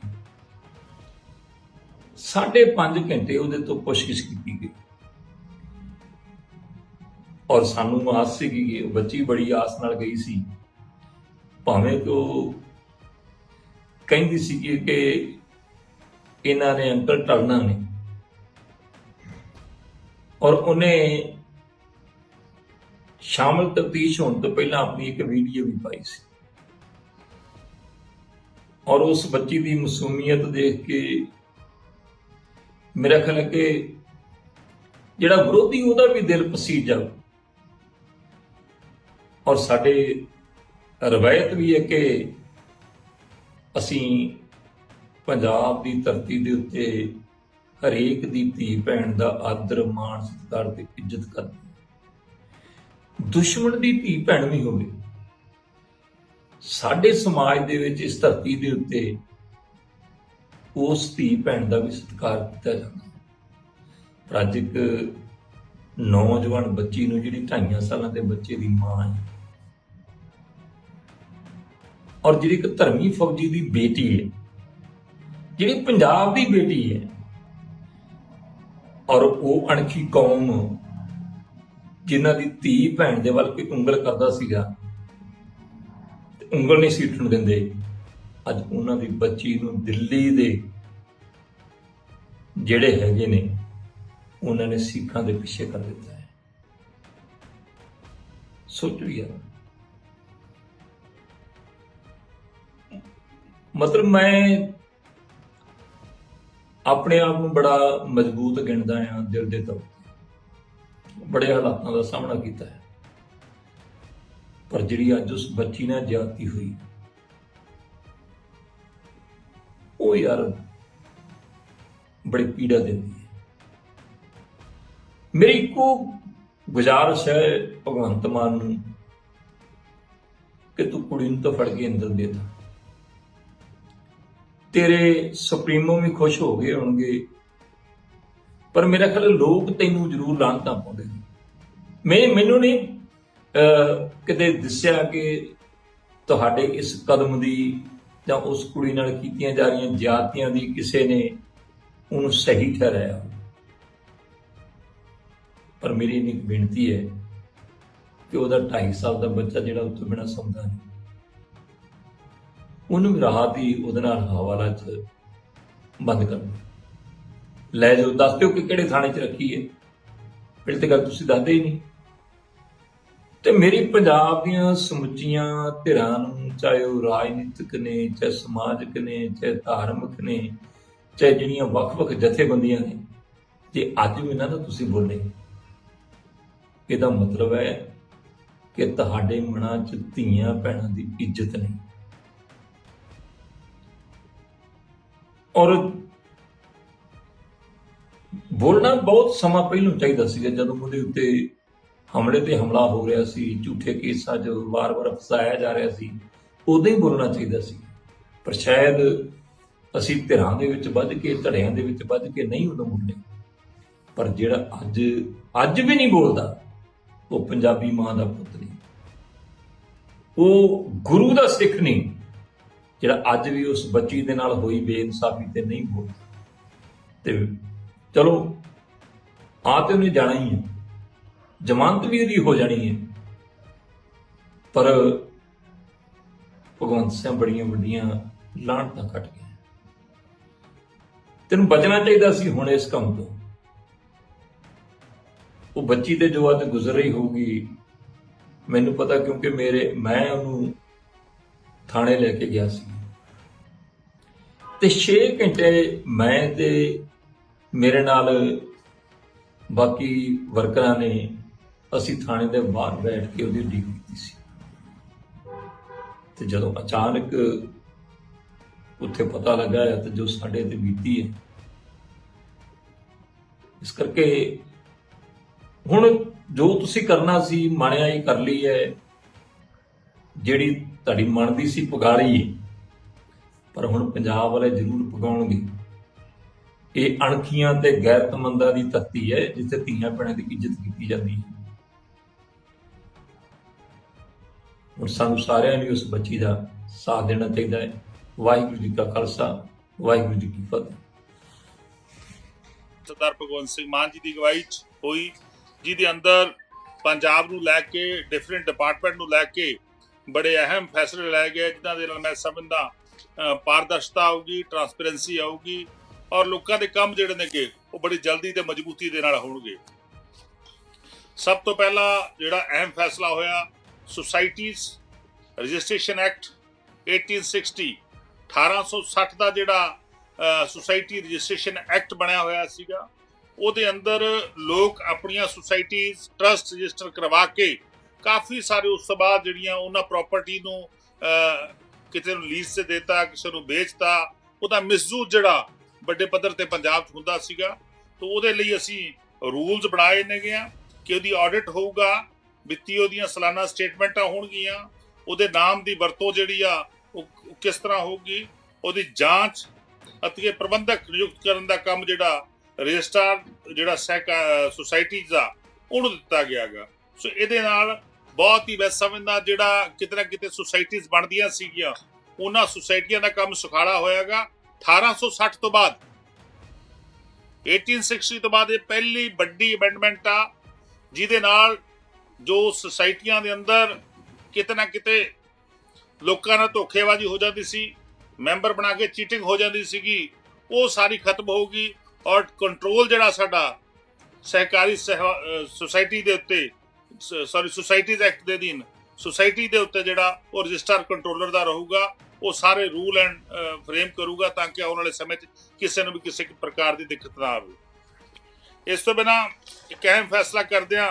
ਸਾਢੇ ਪੰਜ ਘੰਟੇ ਉਹਦੇ ਤੋਂ ਪੁੱਛਗਿੱਛ ਕੀਤੀ ਗਈ। ਔਰ ਸਾਨੂੰ ਆਸ ਸੀਗੀ ਕਿ ਉਹ ਬੱਚੀ ਬੜੀ ਆਸ ਨਾਲ ਗਈ ਸੀ। ਭਾਵੇਂ ਕਿ ਉਹ ਕਹਿੰਦੀ ਸੀ ਕਿ ਇਹਨਾਂ ਨੇ ਅੰਕਲ ਟਲਣਾ ਨੇ। ਔਰ ਉਹਨੇ ਸ਼ਾਮਲ ਤਫਤੀਸ਼ ਹੋਣ ਤੋਂ ਪਹਿਲਾਂ ਆਪਣੀ ਇੱਕ ਵੀਡੀਓ ਵੀ ਪਾਈ ਸੀ। ਔਰ ਉਸ ਬੱਚੀ ਦੀ ਮਾਸੂਮੀਅਤ ਦੇਖ ਕੇ ਮੇਰਾ ਖਿਆਲ ਹੈ ਕਿ ਜਿਹੜਾ ਵਿਰੋਧੀ ਉਹਦਾ ਵੀ ਦਿਲ ਪਸੀਜ ਜਾਊ। ਔਰ ਸਾਡੇ ਰਵਾਇਤ ਵੀ ਹੈ ਕਿ ਅਸੀਂ ਪੰਜਾਬ ਦੀ ਧਰਤੀ ਦੇ ਉੱਤੇ ਹਰੇਕ ਦੀ ਧੀ ਭੈਣ ਦਾ ਆਦਰ, ਮਾਣ, ਸਤਿਕਾਰ ਤੇ ਇੱਜ਼ਤ ਕਰਦੇ ਦੁਸ਼ਮਣ ਦੀ ਧੀ ਭੈਣ ਵੀ ਹੋਵੇ ਸਾਡੇ ਸਮਾਜ ਦੇ ਵਿੱਚ ਇਸ ਧਰਤੀ ਦੇ ਉੱਤੇ ਉਸ ਧੀ ਭੈਣ ਦਾ ਵੀ ਸਤਿਕਾਰ ਕੀਤਾ ਜਾਂਦਾ। ਪਰ ਅੱਜ ਇੱਕ ਨੌਜਵਾਨ ਬੱਚੀ ਨੂੰ ਜਿਹੜੀ ਢਾਈਆਂ ਸਾਲਾਂ ਦੇ ਬੱਚੇ ਦੀ ਮਾਂ ਹੈ। ਔਰ ਜਿਹੜੀ ਇੱਕ ਧਰਮੀ ਫੌਜੀ ਦੀ ਬੇਟੀ ਹੈ, ਜਿਹੜੀ ਪੰਜਾਬ ਦੀ ਬੇਟੀ ਹੈ, ਔਰ ਉਹ ਅਣਖੀ ਕੌਮ ਜਿਨ੍ਹਾਂ ਦੀ ਧੀ ਭੈਣ ਦੇ ਵੱਲ ਕੋਈ ਉਂਗਲ ਕਰਦਾ ਸੀਗਾ ਉਂਗਲ ਨਹੀਂ ਸੀ ਉੱਠਣ ਦਿੰਦੇ। ਅੱਜ ਉਹਨਾਂ ਦੀ ਬੱਚੀ ਨੂੰ ਦਿੱਲੀ ਦੇ ਜਿਹੜੇ ਹੈਗੇ ਨੇ, ਉਹਨਾਂ ਨੇ ਸਿੱਖਾਂ ਦੇ ਪਿੱਛੇ ਕਰ ਦਿੱਤਾ ਹੈ। ਸੋਚੋ ਯਾਰ। ਮਤਲਬ ਮੈਂ ਆਪਣੇ ਆਪ ਨੂੰ ਬੜਾ ਮਜ਼ਬੂਤ ਗਿਣਦਾ ਹਾਂ ਦਿਲ ਦੇ ਤੌਰ ਤੇ। ਬੜੇ ਹਾਲਾਤਾਂ ਦਾ ਸਾਹਮਣਾ ਕੀਤਾ ਹੈ। ਪਰ ਜਿਹੜੀ ਅੱਜ ਉਸ ਬੱਚੀ ਨਾਲ ਜਾਤੀ ਹੋਈ, ਉਹ ਯਾਰ ਬੜੀ ਪੀੜਾ ਦਿੰਦੀ ਹੈ। ਮੇਰੀ ਇੱਕੋ ਗੁਜ਼ਾਰਿਸ਼ ਹੈ ਭਗਵੰਤ ਮਾਨ ਨੂੰ ਕਿ ਤੂੰ ਕੁੜੀ ਨੂੰ ਤਾਂ ਫੜ ਕੇ ਅੰਦਰ ਦੇ ਦੇ ਤੇਰੇ ਸੁਪਰੀਮੋ ਵੀ ਖੁਸ਼ ਹੋ ਗਏ ਹੋਣਗੇ, ਪਰ ਮੇਰਾ ਖਿਆਲ ਲੋਕ ਤੈਨੂੰ ਜ਼ਰੂਰ ਲਾਂਤਾਂ ਪਾਉਂਦੇ ਨੇ। ਮੈਂ ਮੈਨੂੰ ਨਹੀਂ ਕਿਤੇ ਦਿਸਿਆ ਕਿ ਤੁਹਾਡੇ ਇਸ ਕਦਮ ਦੀ ਜਾਂ ਉਸ ਕੁੜੀ ਨਾਲ ਕੀਤੀਆਂ ਜਾ ਰਹੀਆਂ ਜ਼ਿਆਦਤੀਆਂ ਦੀ ਕਿਸੇ ਨੇ ਉਹਨੂੰ ਸਹੀ ਠਹਿਰਾਇਆ ਪਰ ਮੇਰੀ ਇੰਨੀ ਕੁ ਬੇਨਤੀ ਹੈ ਕਿ ਉਹਦਾ 2.5 ਸਾਲ ਦਾ ਬੱਚਾ ਜਿਹੜਾ ਉੱਥੇ ਬਿਨਾਂ ਸੌਂਦਾ ਨਹੀਂ। ਉਹਨੂੰ ਵੀ ਰਾਹਤ ਹੀ ਉਹਦੇ ਨਾਲ ਹਵਾਲਾ 'ਚ ਬੰਦ ਕਰ ਲੈ ਜਾਓ, ਦੱਸ ਦਿਓ ਕਿ ਕਿਹੜੇ ਥਾਣੇ 'ਚ ਰੱਖੀ ਹੈ। ਪਹਿਲੇ ਤੇ ਗੱਲ ਤੁਸੀਂ ਦੱਸਦੇ ਹੀ ਨਹੀਂ। ਤੇ ਮੇਰੀ ਪੰਜਾਬ ਦੀਆਂ ਸਮੁੱਚੀਆਂ ਧਿਰਾਂ ਨੂੰ ਚਾਹੇ ਉਹ ਰਾਜਨੀਤਿਕ ਨੇ, ਚਾਹੇ ਸਮਾਜਿਕ ਨੇ, ਚਾਹੇ ਧਾਰਮਿਕ ਨੇ, ਚਾਹੇ ਜਿਹੜੀਆਂ ਵੱਖ-ਵੱਖ ਜਥੇਬੰਦੀਆਂ ਨੇ, ਜੇ ਅੱਜ ਵੀ ਇਹਨਾਂ ਦਾ ਤੁਸੀਂ ਬੋਲੇ, ਇਹਦਾ ਮਤਲਬ ਹੈ ਕਿ ਤੁਹਾਡੇ ਮਨਾਂ 'ਚ ਧੀਆਂ ਭੈਣਾਂ ਦੀ ਇੱਜ਼ਤ ਨਹੀਂ। ਔਰ ਬੋਲਣਾ ਬਹੁਤ ਸਮਾਂ ਪਹਿਲਾਂ ਚਾਹੀਦਾ ਸੀਗਾ, ਜਦੋਂ ਉਹਦੇ ਉੱਤੇ ਹਮਲੇ ਤੇ ਹਮਲਾ ਹੋ ਰਿਹਾ ਸੀ, ਝੂਠੇ ਕੇਸਾਂ 'ਚ ਵਾਰ-ਵਾਰ ਫਸਾਇਆ ਜਾ ਰਿਹਾ ਸੀ, ਉਦੋਂ ਹੀ ਬੋਲਣਾ ਚਾਹੀਦਾ ਸੀ। ਪਰ ਸ਼ਾਇਦ ਅਸੀਂ ਧਿਰਾਂ ਦੇ ਵਿੱਚ ਵੱਧ ਕੇ, ਧੜਿਆਂ ਦੇ ਵਿੱਚ ਵੱਧ ਕੇ ਨਹੀਂ ਉਦੋਂ ਬੋਲੇ ਪਰ ਜਿਹੜਾ ਅੱਜ ਅੱਜ ਵੀ ਨਹੀਂ ਬੋਲਦਾ, ਉਹ ਪੰਜਾਬੀ ਮਾਂ ਦਾ ਪੁੱਤ ਨਹੀਂ। ਉਹ ਗੁਰੂ ਦਾ ਸਿੱਖ ਨਹੀਂ, ਜਿਹੜਾ ਅੱਜ ਵੀ ਉਸ ਬੱਚੀ ਦੇ ਨਾਲ ਹੋਈ ਬੇਇਨਸਾਫੀ ਤੇ ਨਹੀਂ ਬੋਲਦਾ। ਤੇ ਚਲੋ ਆ ਤੇ ਉਹਨੇ ਜਾਣਾ ਹੀ ਹੈ। ਜ਼ਮਾਨਤ ਵੀ ਉਹਦੀ ਹੋ ਜਾਣੀ ਹੈ। ਪਰ ਭਗਵੰਤ ਸਿੰਘ ਬੜੀਆਂ ਵੱਡੀਆਂ ਲਾਹਣਤਾਂ ਕੱਟ ਗਿਆ ਤੈਨੂੰ ਬਚਣਾ ਚਾਹੀਦਾ ਸੀ ਹੁਣ ਇਸ ਕੰਮ ਤੋਂ। ਉਹ ਬੱਚੀ ਤੇ ਜੋ ਅੱਜ ਗੁਜ਼ਰ ਰਹੀ ਹੋਊਗੀ, ਮੈਨੂੰ ਪਤਾ ਕਿਉਂਕਿ ਮੇਰੇ, ਮੈਂ ਉਹਨੂੰ ਥਾਣੇ ਲੈ ਕੇ ਗਿਆ ਸੀ। ਤੇ 6 ਘੰਟੇ ਮੈਂ ਤੇ ਮੇਰੇ ਨਾਲ ਬਾਕੀ ਵਰਕਰਾਂ ਨੇ ਅਸੀਂ ਥਾਣੇ ਦੇ ਬਾਹਰ ਬੈਠ ਕੇ ਉਹਦੀ ਡੀਕ ਕੀਤੀ ਸੀ। ਤੇ ਜਦੋਂ ਅਚਾਨਕ ਉੱਥੇ ਪਤਾ ਲੱਗਾ ਹੈ ਤੇ ਜੋ ਸਾਡੇ ਤੇ ਬੀਤੀ ਹੈ, ਇਸ ਕਰਕੇ ਹੁਣ ਜੋ ਤੁਸੀਂ ਕਰਨਾ ਸੀ, ਮਣਿਆ ਹੀ ਕਰ ਲਈ ਹੈ। ਜਿਹੜੀ ਤੁਹਾਡੀ ਮਨ ਦੀ ਸੀ ਪੁਗਾਲੀ ਹੈ, ਪਰ ਹੁਣ ਪੰਜਾਬ ਵਾਲੇ ਜ਼ਰੂਰ ਪਗਾਉਣਗੇ। ਇਹ ਅਣਖੀਆਂ ਤੇ ਗੈਰਤਮੰਦਾਂ ਦੀ ਧਰਤੀ ਹੈ, ਜਿੱਥੇ ਧੀਆਂ ਭੈਣਾਂ ਦੀ ਇੱਜ਼ਤ ਕੀਤੀ ਜਾਂਦੀ ਹੈ। ਹੁਣ ਸਾਨੂੰ ਸਾਰਿਆਂ ਨੂੰ ਉਸ ਬੱਚੀ ਦਾ ਸਾਥ ਦੇਣਾ ਚਾਹੀਦਾ ਹੈ। ਵਾਹਿਗੁਰੂ ਜੀ ਕਾ ਖਾਲਸਾ, ਵਾਹਿਗੁਰੂ ਜੀ ਕੀ ਫਤਿਹ। ਸਰਦਾਰ ਭਗਵੰਤ ਸਿੰਘ ਮਾਨ ਜੀ ਦੀ ਅਗਵਾਈ 'ਚ ਹੋਈ, ਜਿਹਦੇ ਅੰਦਰ ਪੰਜਾਬ ਨੂੰ ਲੈ ਕੇ ਡਿਫਰੈਂਟ ਡਿਪਾਰਟਮੈਂਟ ਨੂੰ ਲੈ ਕੇ ਬੜੇ ਅਹਿਮ ਫੈਸਲੇ ਲਏ ਗਏ। ਜਿਨ੍ਹਾਂ ਦੇ ਨਾਲ ਮੈਂ ਸਮਝਦਾ ਪਾਰਦਰਸ਼ਤਾ ਆਊਗੀ ਟਰਾਂਸਪੇਰੈਂਸੀ ਆਊਗੀ ਔਰ ਲੋਕਾਂ ਦੇ ਕੰਮ ਜਿਹੜੇ ਨੇਗੇ, ਉਹ ਬੜੀ ਜਲਦੀ ਤੇ ਮਜ਼ਬੂਤੀ ਦੇ ਨਾਲ ਹੋਣਗੇ। ਸਭ ਤੋਂ ਪਹਿਲਾਂ ਜਿਹੜਾ ਅਹਿਮ ਫੈਸਲਾ ਹੋਇਆ ਸੁਸਾਇਟੀਜ਼ ਰਜਿਸਟ੍ਰੇਸ਼ਨ ਐਕਟ 1860 1860 ਦਾ ਜਿਹੜਾ ਸੁਸਾਇਟੀ ਰਜਿਸਟ੍ਰੇਸ਼ਨ ਐਕਟ ਬਣਿਆ ਹੋਇਆ ਸੀਗਾ ਉਹਦੇ ਅੰਦਰ ਲੋਕ ਆਪਣੀਆਂ ਸੁਸਾਇਟੀਜ਼ ਟਰਸਟ ਰਜਿਸਟਰ ਕਰਵਾ ਕੇ ਕਾਫੀ ਸਾਰੇ ਉਸ ਤੋਂ ਬਾਅਦ ਜਿਹੜੀਆਂ ਉਹਨਾਂ ਪ੍ਰਾਪਰਟੀ ਨੂੰ ਅਹ, ਕਿਤੇ ਨੂੰ ਲੀਜ਼ ਤੇ ਦਿੱਤਾ ਕਿਸੇ ਨੂੰ ਵੇਚਤਾ ਉਹਦਾ ਮਿਸਯੂਜ਼ ਜਿਹੜਾ ਵੱਡੇ ਪੱਧਰ ਤੇ ਪੰਜਾਬ 'ਚ ਹੁੰਦਾ ਸੀਗਾ ਤਾਂ ਉਹਦੇ ਲਈ ਅਸੀਂ ਰੂਲਸ ਬਣਾਏ ਨੇਗੇ ਆ ਕਿ ਉਹਦੀ ਆਡਿਟ ਹੋਊਗਾ ਵਿੱਤੀ ਉਹਦੀਆਂ ਸਾਲਾਨਾ ਸਟੇਟਮੈਂਟਾਂ ਹੋਣਗੀਆਂ, ਉਹਦੇ ਨਾਮ ਦੀ ਵਰਤੋਂ ਜਿਹੜੀ ਆ, ਉਹ ਕਿਸ ਤਰ੍ਹਾਂ ਹੋਊਗੀ, ਉਹਦੀ ਜਾਂਚ ਅਤੇ ਪ੍ਰਬੰਧਕ ਨਿਯੁਕਤ ਕਰਨ ਦਾ ਕੰਮ ਜਿਹੜਾ ਰਜਿਸਟਰ ਜਿਹੜਾ ਸੁਸਾਇਟੀਜ਼ ਆ, ਉਹਨੂੰ ਦਿੱਤਾ ਗਿਆਗਾ ਸੋ ਇਹਦੇ ਨਾਲ ਬਹੁਤ ਹੀ ਮੈਂ ਸਮਝਦਾ ਜਿਹੜਾ ਕਿਤੇ ਨਾ ਕਿਤੇ ਸੁਸਾਇਟੀਜ਼ ਬਣਦੀਆਂ ਸੀਗੀਆਂ, ਉਹਨਾਂ ਸੁਸਾਇਟੀਆਂ ਦਾ ਕੰਮ ਸੁਖਾਲਾ ਹੋਇਆਗਾ 1860 ਤੋਂ ਬਾਅਦ। 1860 ਤੋਂ ਬਾਅਦ ਇਹ ਪਹਿਲੀ ਵੱਡੀ ਅਮੈਂਡਮੈਂਟ ਆ, ਜਿਹਦੇ ਨਾਲ ਜੋ ਸੁਸਾਇਟੀਆਂ ਦੇ ਅੰਦਰ ਕਿਤੇ ਨਾ ਕਿਤੇ ਲੋਕਾਂ ਨਾਲ ਧੋਖੇਬਾਜ਼ੀ ਹੋ ਜਾਂਦੀ ਸੀ, ਮੈਂਬਰ ਬਣਾ ਕੇ ਚੀਟਿੰਗ ਹੋ ਜਾਂਦੀ ਸੀਗੀ, ਉਹ ਸਾਰੀ ਖਤਮ ਹੋਊਗੀ ਔਰ ਕੰਟਰੋਲ ਜਿਹੜਾ ਸਾਡਾ ਸਹਿਕਾਰੀ ਸੁਸਾਇਟੀ ਦੇ ਉੱਤੇ ਸੌਰੀ ਸੁਸਾਇਟੀਜ਼ ਐਕਟ ਦੇ ਅਧੀਨ, ਸੁਸਾਇਟੀ ਦੇ ਉੱਤੇ ਜਿਹੜਾ ਉਹ ਰਜਿਸਟਰ ਕੰਟਰੋਲਰ ਦਾ ਰਹੂਗਾ, ਉਹ ਸਾਰੇ ਰੂਲ ਐਂਡ ਫਰੇਮ ਕਰੂਗਾ ਤਾਂ ਕਿ ਆਉਣ ਵਾਲੇ ਸਮੇਂ 'ਚ ਕਿਸੇ ਨੂੰ ਵੀ ਕਿਸੇ ਪ੍ਰਕਾਰ ਦੀ ਦਿੱਕਤ ਨਾ ਆਵੇ। ਇਸ ਤੋਂ ਬਿਨਾ ਇੱਕ ਅਹਿਮ ਫੈਸਲਾ ਕਰਦਿਆਂ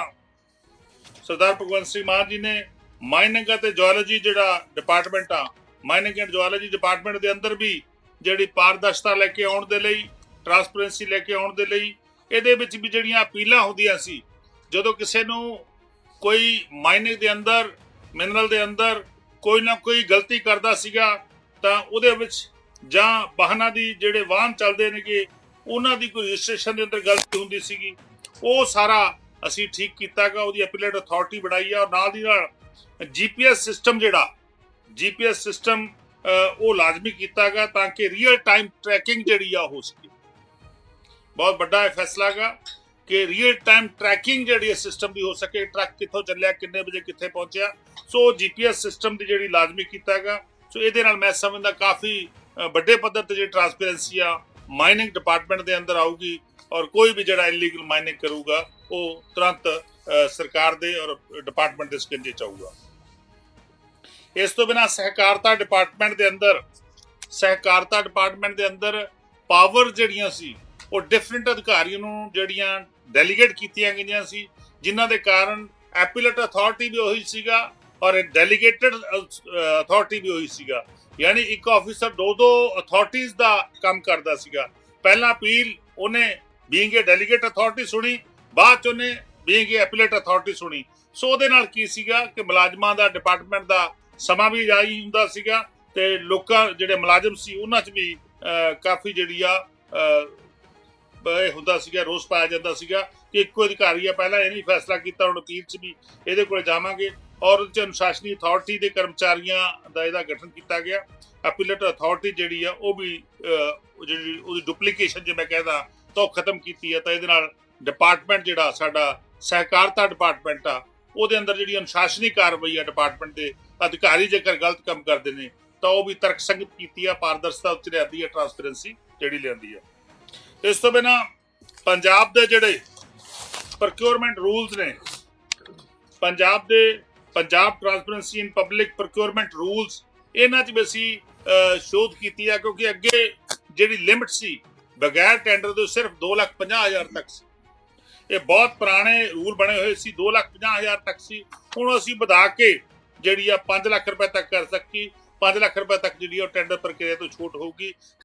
ਸਰਦਾਰ ਭਗਵੰਤ ਸਿੰਘ ਮਾਨ ਜੀ ਨੇ ਮਾਈਨਿੰਗ ਅਤੇ ਜੀਓਲੋਜੀ ਜਿਹੜਾ ਡਿਪਾਰਟਮੈਂਟ ਆ ਮਾਈਨਿੰਗ ਐਂਡ ਜੀਓਲੋਜੀ ਡਿਪਾਰਟਮੈਂਟ ਦੇ ਅੰਦਰ ਵੀ ਜਿਹੜੀ ਪਾਰਦਰਸ਼ਤਾ ਲੈ ਕੇ ਆਉਣ ਦੇ ਲਈ ਟਰਾਂਸਪੇਰੈਂਸੀ ਲੈ ਕੇ ਆਉਣ ਦੇ ਲਈ, ਇਹਦੇ ਵਿੱਚ ਵੀ ਜਿਹੜੀਆਂ ਅਪੀਲਾਂ ਹੁੰਦੀਆਂ ਸੀ, ਜਦੋਂ ਕਿਸੇ ਨੂੰ ਕੋਈ ਮਾਈਨਿੰਗ ਦੇ ਅੰਦਰ ਮਿਨਰਲ ਦੇ ਅੰਦਰ ਕੋਈ ਨਾ ਕੋਈ ਗਲਤੀ ਕਰਦਾ ਸੀਗਾ, ਤਾਂ ਉਹਦੇ ਵਿੱਚ ਜਾਂ ਵਾਹਨਾਂ ਦੀ ਜਿਹੜੇ ਵਾਹਨ ਚੱਲਦੇ ਨੇਗੇ, ਉਹਨਾਂ ਦੀ ਕੋਈ ਰਜਿਸਟ੍ਰੇਸ਼ਨ ਦੇ ਅੰਦਰ ਗਲਤੀ ਹੁੰਦੀ ਸੀਗੀ, ਉਹ ਸਾਰਾ ਅਸੀਂ ਠੀਕ ਕੀਤਾਗਾ ਉਹਦੀ ਅਪੀਲੇਟ ਅਥਾਰਟੀ ਬਣਾਈ ਆ ਔਰ ਨਾਲ ਦੀ ਨਾਲ ਜੀਪੀਐਸ ਸਿਸਟਮ ਜਿਹੜਾ ਜੀਪੀਐਸ ਸਿਸਟਮ ਉਹ ਲਾਜ਼ਮੀ ਕੀਤਾਗਾ ਤਾਂ ਕਿ ਰੀਅਲ ਟਾਈਮ ਟਰੈਕਿੰਗ ਜਿਹੜੀ ਆ ਹੋ ਸਕੇ। ਬਹੁਤ ਵੱਡਾ ਇਹ ਫੈਸਲਾ ਗਾ ਕਿ ਰੀਅਲ ਟਾਈਮ ਟਰੈਕਿੰਗ ਜਿਹੜੀ ਹੈ ਸਿਸਟਮ ਦੀ ਹੋ ਸਕੇ ਟਰੱਕ ਕਿੱਥੋਂ ਚੱਲਿਆ, ਕਿੰਨੇ ਵਜੇ ਕਿੱਥੇ ਪਹੁੰਚਿਆ। ਸੋ ਜੀਪੀਐਸ ਸਿਸਟਮ ਦੀ ਜਿਹੜੀ ਲਾਜ਼ਮੀ ਕੀਤਾਗਾ ਸੋ ਇਹਦੇ ਨਾਲ ਮੈਂ ਸਮਝਦਾ ਕਾਫੀ ਵੱਡੇ ਪੱਧਰ ਤੇ ਜਿਹੜੀ ਟਰਾਂਸਪੇਰੈਂਸੀ ਆ ਮਾਈਨਿੰਗ ਡਿਪਾਰਟਮੈਂਟ ਦੇ ਅੰਦਰ ਆਊਗੀ। ਔਰ ਕੋਈ ਵੀ ਜਿਹੜਾ ਇਲੀਗਲ ਮਾਈਨਿੰਗ ਕਰੂਗਾ, ਉਹ ਤੁਰੰਤ ਸਰਕਾਰ ਦੇ ਔਰ ਡਿਪਾਰਟਮੈਂਟ ਦੇ ਸਕੰਜੇ ਚ ਆਊਗਾ। ਇਸ ਤੋਂ ਬਿਨਾ ਸਹਿਕਾਰਤਾ ਡਿਪਾਰਟਮੈਂਟ ਦੇ ਅੰਦਰ, ਸਹਿਕਾਰਤਾ ਡਿਪਾਰਟਮੈਂਟ ਦੇ ਅੰਦਰ ਪਾਵਰ ਜਿਹੜੀਆਂ ਸੀ, ਉਹ ਡਿਫਰੈਂਟ ਅਧਿਕਾਰੀਆਂ ਨੂੰ ਜਿਹੜੀਆਂ ਡੈਲੀਗੇਟ ਕੀਤੀਆਂ ਗਈਆਂ ਸੀ, ਜਿਨ੍ਹਾਂ ਦੇ ਕਾਰਨ ਐਪੀਲੇਟ ਅਥਾਰਟੀ ਵੀ ਉਹੀ ਸੀਗਾ ਔਰ ਡੈਲੀਗੇਟਡ ਅਥਾਰਟੀ ਵੀ ਉਹੀ ਸੀਗਾ। ਯਾਨੀ ਇੱਕ ਆਫੀਸਰ ਦੋ ਦੋ ਅਥਾਰਟੀਆਂ ਦਾ ਕੰਮ ਕਰਦਾ ਸੀਗਾ। ਪਹਿਲਾਂ ਅਪੀਲ ਉਹਨੇ ਬੀਇੰਗ ਏ ਡੈਲੀਗੇਟ ਅਥਾਰਟੀ ਸੁਣੀ, ਬਾਅਦ ਚ ਉਹਨੇ ਬੀਇੰਗ ਏ ਐਪੀਲੇਟ ਅਥਾਰਟੀ ਸੁਣੀ। ਸੋ ਉਹਦੇ ਨਾਲ ਕੀ ਸੀਗਾ ਕਿ ਮੁਲਾਜ਼ਮਾਂ ਦਾ ਡਿਪਾਰਟਮੈਂਟ ਦਾ ਸਮਾਂ ਵੀ ਜਾਈ ਹੁੰਦਾ ਸੀਗਾ ਤੇ ਲੋਕਾਂ, ਜਿਹੜੇ ਮੁਲਾਜ਼ਮ ਸੀ, ਉਹਨਾਂ 'ਚ ਵੀ ਕਾਫੀ ਜਿਹੜੀ ਆ ਇਹ ਹੁੰਦਾ ਸੀਗਾ, ਰੋਸ ਪਾਇਆ ਜਾਂਦਾ ਸੀਗਾ ਕਿ ਇੱਕੋ ਅਧਿਕਾਰੀ ਆ, ਪਹਿਲਾਂ ਇਹ ਨਹੀਂ ਫੈਸਲਾ ਕੀਤਾ, ਹੁਣ ਅਪੀਲ 'ਚ ਵੀ ਇਹਦੇ ਕੋਲ ਜਾਵਾਂਗੇ। ਔਰ ਉਹਦੇ 'ਚ ਅਨੁਸ਼ਾਸਨੀ ਅਥਾਰਟੀ ਦੇ ਕਰਮਚਾਰੀਆਂ ਦਾ ਇਹਦਾ ਗਠਨ ਕੀਤਾ ਗਿਆ। ਅਪੀਲੇਟ ਅਥਾਰਟੀ ਜਿਹੜੀ ਆ, ਉਹ ਵੀ ਜਿਹੜੀ, ਉਹਦੀ ਡੁਪਲੀਕੇਸ਼ਨ ਜੇ ਮੈਂ ਕਹਿੰਦਾ ਤਾਂ ਉਹ ਖਤਮ ਕੀਤੀ ਹੈ ਤਾਂ ਇਹਦੇ ਨਾਲ ਡਿਪਾਰਟਮੈਂਟ ਜਿਹੜਾ ਸਾਡਾ ਸਹਿਕਾਰਤਾ ਡਿਪਾਰਟਮੈਂਟ ਆ, ਉਹਦੇ ਅੰਦਰ ਜਿਹੜੀ ਅਨੁਸ਼ਾਸਨੀ ਕਾਰਵਾਈ ਆ ਡਿਪਾਰਟਮੈਂਟ ਦੇ ਅਧਿਕਾਰੀ ਜੇਕਰ ਗਲਤ ਕੰਮ ਕਰਦੇ ਨੇ, ਤਾਂ ਉਹ ਵੀ ਤਰਕਸੰਗਤ ਕੀਤੀ ਆ, ਪਾਰਦਰਸ਼ਤਾ ਉੱਚ ਲਿਆਂਦੀ ਆ ਟਰਾਂਸਪੇਰੈਂਸੀ ਜਿਹੜੀ ਲਿਆਂਦੀ ਆ। ਇਸ ਤੋਂ ਬਿਨਾ ਪੰਜਾਬ ਦੇ ਜਿਹੜੇ ਪ੍ਰੋਕਿਉਰਮੈਂਟ ਰੂਲਸ ਨੇ, ਪੰਜਾਬ ਦੇ Punjab transparency in public procurement rules ਇਹਨਾਂ 'ਚ ਵੀ ਅਸੀਂ ਸ਼ੋਧ ਕੀਤੀ ਆ, ਕਿਉਂਕਿ ਅੱਗੇ ਜਿਹੜੀ ਲਿਮਿਟ ਸੀ ਬਗੈਰ ਟੈਂਡਰ ਦੇ ਸਿਰਫ 2,50,000 ਤੱਕ ਸੀ। ਇਹ ਬਹੁਤ ਪੁਰਾਣੇ ਰੂਲ ਬਣੇ ਹੋਏ ਸੀ 2,50,000 ਤੱਕ ਸੀ। ਹੁਣ ਅਸੀਂ ਵਧਾ ਕੇ ਜਿਹੜੀ ਆ 5 ਲੱਖ ਰੁਪਏ ਤੱਕ ਕਰ ਸਕੀ 5 ਲੱਖ ਰੁਪਏ ਤੱਕ ਜਿਹੜੀ ਆ ਉਹ ਟੈਂਡਰ ਪ੍ਰਕਿਰਿਆ ਤੋਂ ਛੋਟ ਹੋਊਗੀ।